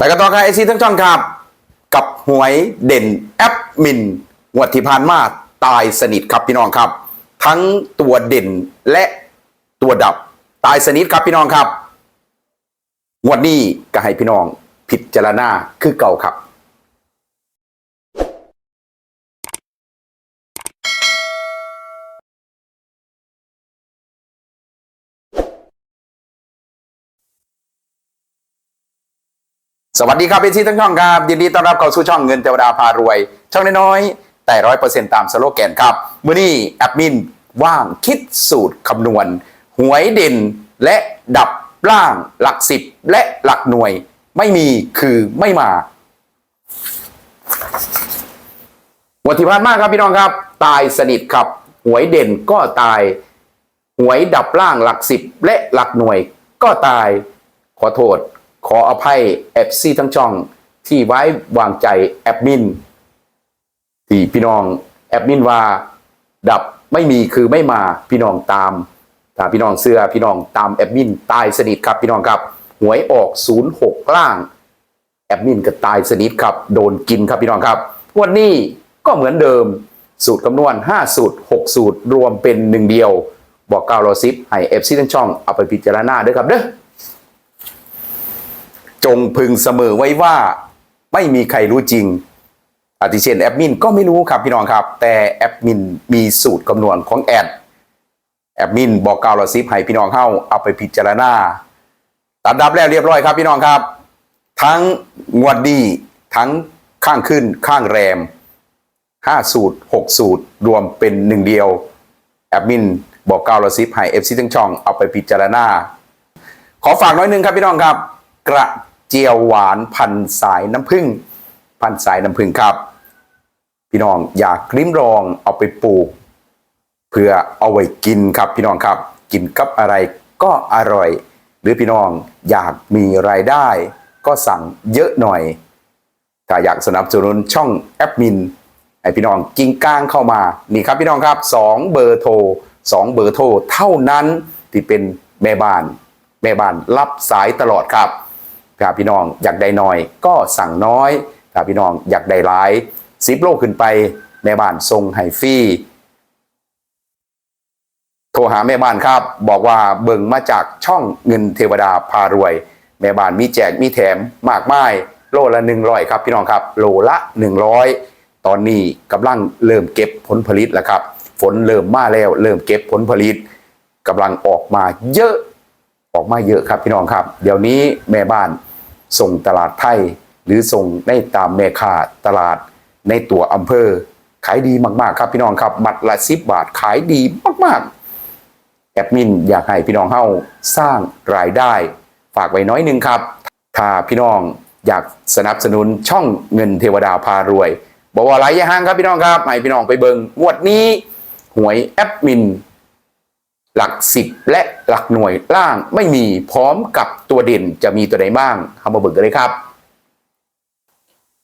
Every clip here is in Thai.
แต่ก็ต่อครับไอซีทั้งช่องครับ กับหวยเด่นแอปมินงวดที่ผ่านมาตายสนิทครับพี่น้องครับ ทั้งตัวเด่นและตัวดับตายสนิทครับพี่น้องครับงวดนี้ก็ให้พี่น้องผิดจารณาคือเก่าครับ สวัสดีครับเป็นที่ทั้งช่องครับ ยินดีต้อนรับเข้าสู่ช่องเงินเทวดาพารวย ช่องน้อยๆแต่ร้อยเปอร์เซ็นต์ตามสโลแกนครับมื่อนี้แอดมินว่างคิดสูตรคำนวณ หวยเด่นและดับล่างหลักสิบและหลักหน่วย ไม่มีคือไม่มาวันที่ผ่านมาครับพี่น้องครับ ตายสนิทครับ หวยเด่นก็ตาย หวยดับล่างหลักสิบและหลักหน่วยก็ตายขอโทษ ขออภัยแอปซีทั้งช่องที่ไว้วางใจแอดมินที่พี่น้องแอดมินว่าดับไม่มีคือไม่มาพี่น้องตามถ้าพี่น้องเสื้อพี่น้องตามแอดมินตายสนิทครับพี่น้องครับหวยออก 06 ล่าง แอดมินก็ตายสนิทครับ โดนกินครับพี่น้องครับวันนี้ก็เหมือนเดิมสูตรคำนวณ 5 สูตร 6 สูตรรวมเป็นหนึ่งเดียว บอกเก้ารอซิปให้เอฟซีทั้งช่องเอาไปพิจารณาด้วยครับเด้อ จงพึงเสมอไว้ว่าไม่มีใครรู้จริงอาทิเช่นแอดมินก็ไม่รู้ครับพี่น้องครับ แต่แอดมินมีสูตรคำนวณของแอดแอดมินบอกกล่าวเราซิปให้พี่น้องเข้าเอาไปพิจารณาตัดดับแล้วเรียบร้อยครับพี่น้องครับ ทั้งงวดดีทั้งข้างขึ้นข้างแรม 5 สูตร 6 สูตร รวมเป็นหนึ่งเดียวแอดมินบอกกล่าวเราซิปให้เอฟซีทั้งช่องเอาไปพิจารณาขอฝากน้อยนึงครับพี่น้องครับ กระ เจียวหวานพันสายน้ำผึ้งพันสายน้ำผึ้งครับ พี่น้องอยากลิ้มลองเอาไปปลูก เพื่อเอาไว้กินครับพี่น้องครับ กินกับอะไรก็อร่อย หรือพี่น้องอยากมีรายได้ ก็สั่งเยอะหน่อย ถ้าอยากสนับสนุนช่องแอปมินให้พี่น้องกิ้งก้างเข้ามานี่ครับพี่น้องครับ 2 เบอร์โทร2 เบอร์โทรเท่านั้นที่เป็นแม่บ้าน แม่บ้านรับสายตลอดครับ ถ้าพี่น้องอยากได้น้อย ก็สั่งน้อยถ้าพี่น้องอยากได้หลายสิบโลขึ้นไปแม่บ้านทรงไฮฟรีโทรหาแม่บ้านครับ บอกว่าเบิ่งมาจากช่องเงินเทวดาพารวย แม่บ้านมีแจกมีแถมมากมายโลละหนึ่งร้อยครับพี่น้องครับ โลละหนึ่งร้อยตอนนี้กำลังเริ่มเก็บผลผลิตแล้วครับ ฝนเริ่มมาแล้ว เริ่มเก็บผลผลิตกำลังออกมาเยอะออกมาเยอะครับพี่น้องครับ เดี๋ยวนี้แม่บ้าน ส่งตลาดไทย หรือส่งในตามแม่ค้าตลาดในตัวอำเภอ ขายดีมากๆครับพี่น้องครับ บัตรละสิบบาทขายดีมากๆ แอดมินอยากให้พี่น้องเฮาสร้างรายได้ ฝากไว้น้อยนึงครับ ถ้าพี่น้องอยากสนับสนุนช่องเงินเทวดาพารวยบอกว่าไรย่าห่างครับพี่น้องครับให้พี่น้องไปเบิงงวดนี้หวยแอดมิน หลักสิบและหลักหน่วยล่างไม่มีพร้อมกับตัวเด่นจะมีตัวใดบ้างเข้ามาเบิกกันเลยครับ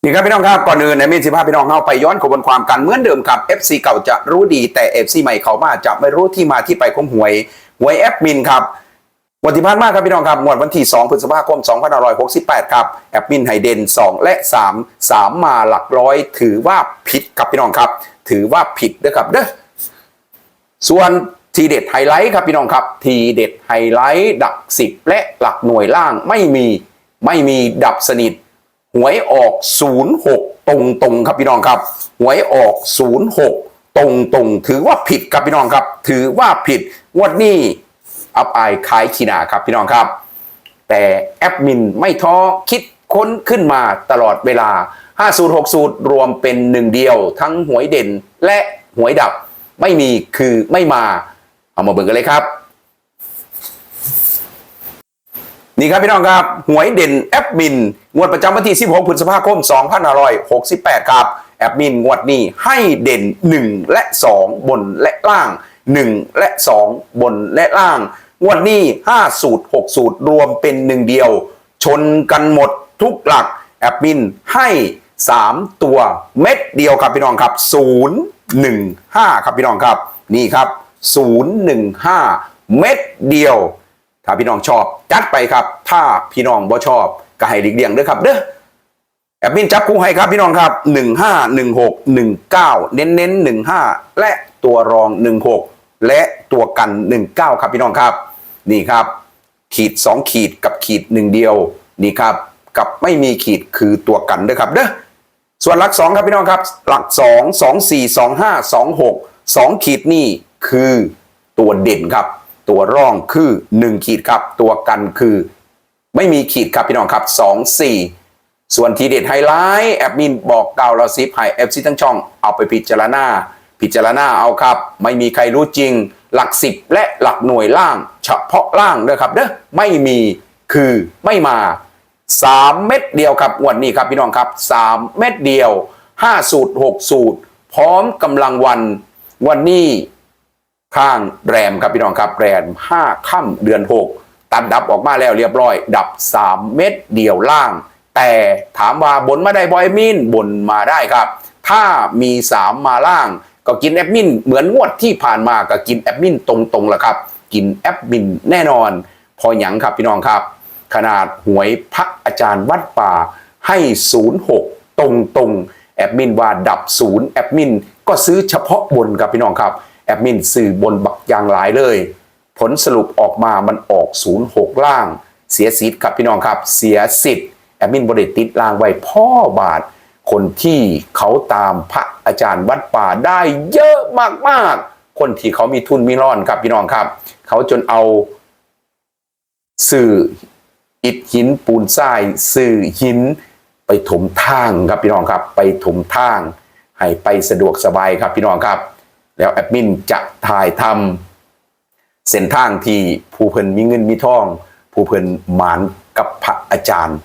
นี่ครับพี่น้องครับก่อนอื่นในมินสิภาพพี่น้องเข้าไปย้อนขบวนความกันเหมือนเดิมครับ FC เก่าจะรู้ดีแต่ FC ใหม่เขามาจะไม่รู้ที่มาที่ไปของหวยหวยแอดมินครับวันที่ผ่านมาครับพี่น้องครับงวดวันที่ 2 พฤษภาคม 2568 ครับแอดมินไฮเดน 2 และ 3 3 มาหลักร้อย ถือว่าผิดครับพี่น้องครับ ถือว่าผิดนะครับเด้อส่วน ทีเด็ดไฮไลท์ครับพี่น้องครับ ทีเด็ดไฮไลท์ดับสิบและหลักหน่วยล่างไม่มีไม่มีดับสนิท หวยออก 06 ตรงตรงครับพี่น้องครับ หวยออก 06 ตรงตรงถือว่าผิดครับพี่น้องครับ ถือว่าผิดงวดนี้อับอายขายขีหนาครับพี่น้องครับ แต่แอดมินไม่ท้อคิดค้นขึ้นมาตลอดเวลา5สูตร6สูตรรวมเป็นหนึ่งเดียว ทั้งหวยเด่นและหวยดับไม่มีคือไม่มา เอามาเบิ่งกันเลยครับ นี่ครับพี่น้องครับ หวยเด่นแอปมิน งวดประจำวันที่ 16พฤษภาคม 2568 ครับ แอปมินงวดนี้ให้เด่น 1 และ 2 บนและล่าง 1 และ 2 บนและล่าง งวดนี้5สูตร6สูตรรวมเป็นหนึ่งเดียว ชนกันหมดทุกหลัก แอปมินให้3ตัวเม็ดเดียวครับพี่น้องครับ015ครับพี่น้องครับ นี่ครับ 015 เม็ดเดียว ถ้าพี่น้องชอบ จัดไปครับ ถ้าพี่น้องบ่ชอบก็ให้หลีกเลี่ยงเด้อครับเด้อแอดมินจับคู่ให้ครับพี่น้องครับ 15 16 19 เน้นเน้น15 และตัวรอง 16 และตัวกัน 19 ครับพี่น้องครับ นี่ครับ ขีด 2 ขีดกับขีด 1 เดียว นี่ครับ กับไม่มีขีดคือตัวกันเด้อครับเด้อส่วนหลักสองครับพี่น้องครับ หลักสองสองสี่สองห้าสองหกสองขีดนี่ คือตัวเด่นครับ ตัวร่องคือหนึ่งขีดครับ ตัวกันคือ ไม่มีขีดครับพี่น้องครับสองสี่ส่วนทีเด็ดไฮไลท์แอดมินบอกกล่าวเราซิปให้เอฟซีทั้งช่องเอาไปพิจารณา พิจารณาเอาครับ ไม่มีใครรู้จริง หลักสิบและหลักหน่วยล่าง เฉพาะล่างเด้อครับเด้อไม่มีคือไม่มา 3 เม็ดเดียวครับวันนี้ครับพี่น้องครับ 3 เม็ดเดียว 5 สูตร 6 สูตร พร้อมกำลังวันวันนี้ ข้างแรมครับพี่น้องครับแรม5ค่ำเดือน 6 ตัดดับออกมาแล้วเรียบร้อย ดับ 3 เม็ดเดียวล่าง แต่ถามว่าบนมาได้บอยมินบนมาได้ครับ ถ้ามี 3 มาล่าง ก็กินแอดมินเหมือนงวดที่ผ่านมาก็กินแอดมินตรงๆแหละครับ กินแอดมินแน่นอน พอหยังครับพี่น้องครับ ขนาดหวยพักอาจารย์วัดป่าให้ 06 ตรงตรงๆแอดมินว่าดับศูนย์แอดมินก็ซื้อเฉพาะบนครับพี่น้องครับ แอดมินซื้อบนบักอย่างหลายเลย ผลสรุปออกมามันออก06ล่าง เสียสิทธิ์ครับพี่น้องครับ เสียสิทธิ์แอดมินบริติดล่างไว้พ่อบาท คนที่เขาตามพระอาจารย์วัดป่าได้เยอะมากๆ คนที่เขามีทุนมีร่อนครับพี่น้องครับ เขาจนเอาสื่ออิฐหินปูนทรายสื่อหินไปถมทางครับพี่น้องครับ ไปถมทางให้ไปสะดวกสบายครับพี่น้องครับ แล้วแอดมินจะถ่ายทำเส้นทางที่ผู้เพิ่นมีเงินมีทอง ผู้เพิ่นหมานกับพระอาจารย์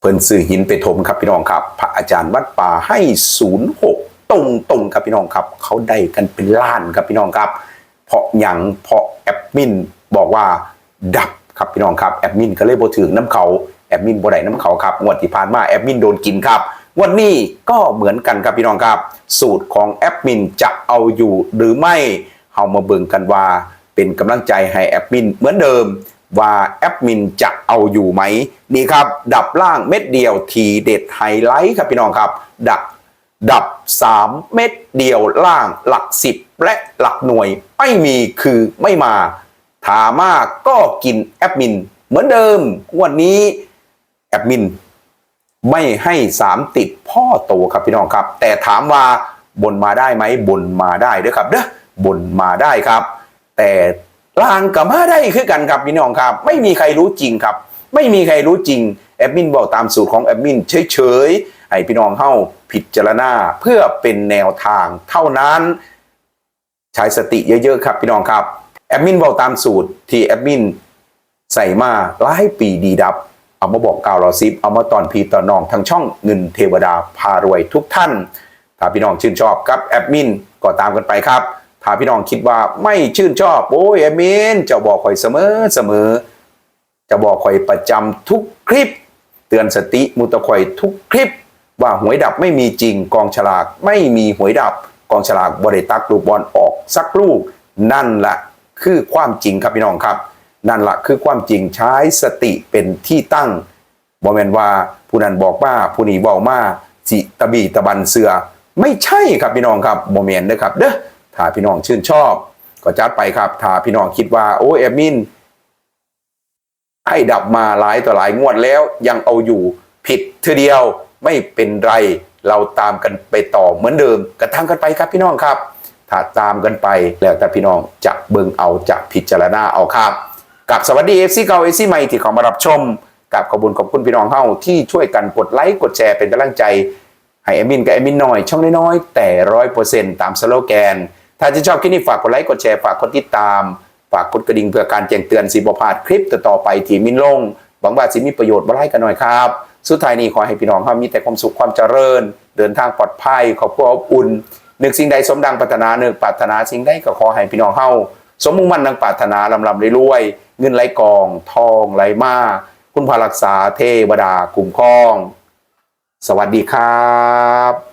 เพิ่นซื้อหินไปถมครับพี่น้องครับ พระอาจารย์วัดป่าให้ศูนย์หกตรงตรงครับพี่น้องครับ เขาได้กันเป็นล้านครับพี่น้องครับ เพราะหยังเพราะแอดมินบอกว่าดับครับพี่น้องครับแอดมินก็เลยบ่ถึงน้ำเขาแอดมินบ่ได้น้ำเขาครับงวดที่ผ่านมาแอดมินโดนกินครับ วดนี้ก็เหมือนกันครับพี่น้องครับ สูตรของแอดมินจะเอาอยู่หรือไม่เฮามาเบิ่งกันว่า เป็นกำลังใจให้แอดมินเหมือนเดิมว่าแอดมินจะเอาอยู่ไหมนี่ครับ ดับล่างเม็ดเดียวทีเด็ดไฮไลท์ครับพี่น้องครับ ดับดับ 3 เม็ดเดียวล่างหลัก 10 และหลักหน่วย ไม่มีคือไม่มา ถามมากก็กินแอดมิน เหมือนเดิม วันนี้แอดมิน ไม่ให้3ติดพ่อโตครับพี่น้องครับ แต่ถามว่าบนมาได้ไหมบนมาได้เด้อครับเด้อบนมาได้ครับ แต่ล่างกับมาได้คือกันครับพี่น้องครับ ไม่มีใครรู้จริงครับ ไม่มีใครรู้จริงแอดมินบอกตามสูตรของแอดมินเฉยๆให้พี่น้องเข้าพิจารณาเพื่อเป็นแนวทางเท่านั้นใช้สติเยอะๆครับพี่น้องครับแอดมินบอกตามสูตรที่แอดมินใส่มาหลายปีดีดับ เอามาบอกกล่าวเราซิปเอามาตอนพีตอนน้องทางช่องเงินเทวดาพารวยทุกท่าน ถ้าพี่น้องชื่นชอบกับแอดมินก็ตามกันไปครับ ถ้าพี่น้องคิดว่าไม่ชื่นชอบโอ้ยแอดมินจะบอกคอยเสมอเสมอ จะบอกคอยประจำทุกคลิป เตือนสติมุตะคอยทุกคลิป ว่าหวยดับไม่มีจริงกองฉลากไม่มีหวยดับกองฉลากบริตักลูกบอลออกสักลูก นั่นแหละคือความจริงครับพี่น้องครับ นั่นแหละคือความจริงใช้สติเป็นที่ตั้งบอแมนว่าผู้นั้นบอกว่าผู้นี้เว้ามาสิตะบีตะบันเสือ ไม่ใช่ครับพี่น้องครับโมเมนเด้อครับเด้อถ้าพี่น้องชื่นชอบ ก็จัดไปครับถ้าพี่น้องคิดว่าโอ้ยแอมินให้ดับมาหลายต่อหลายงวดแล้ว ยังเอาอยู่ผิดเทอเดียวไม่เป็นไรเราตามกันไปต่อเหมือนเดิมกระทำกันไปครับพี่น้องครับ ถ้าตามกันไปแล้วแต่พี่น้องจะเบิ่งเอาจะพิจารณาเอาครับ กับสวัสดีเอฟซีเก่าเอฟซีใหม่ที่เขามารับชม กับขอบุญขอบคุณพี่น้องเฮาที่ช่วยกันกดไลค์กดแชร์เป็นกำลังใจ ให้แอมินกับแอมินหน่อยช่องน้อยๆแต่ร้อยเปอร์เซ็นต์ตามสโลแกน ถ้าจะชอบคลิปนี้ฝากกดไลค์กดแชร์ฝากกดติดตาม ฝากกดกระดิ่งเพื่อการแจ้งเตือนสิบพลาดคลิปต่อๆไปที่มินลงหวังว่าสิมีประโยชน์มาไล่กันหน่อยครับ สุดท้ายนี้ขอให้พี่น้องเฮามีแต่ความสุขความเจริญ เดินทางปลอดภัยครอบครัวอบอุ่นนึกสิ่งใดสมดังปรารถนาหนึกปรารถนาสิ่งใดก็ขอให้พี่น้องเฮา สมมุ่งมั่นดังปรารถนาลำลำรวยเงินไหลกอง ทองไหลมาคุณพารักษาเทวดาคุ้มครอง สวัสดีครับ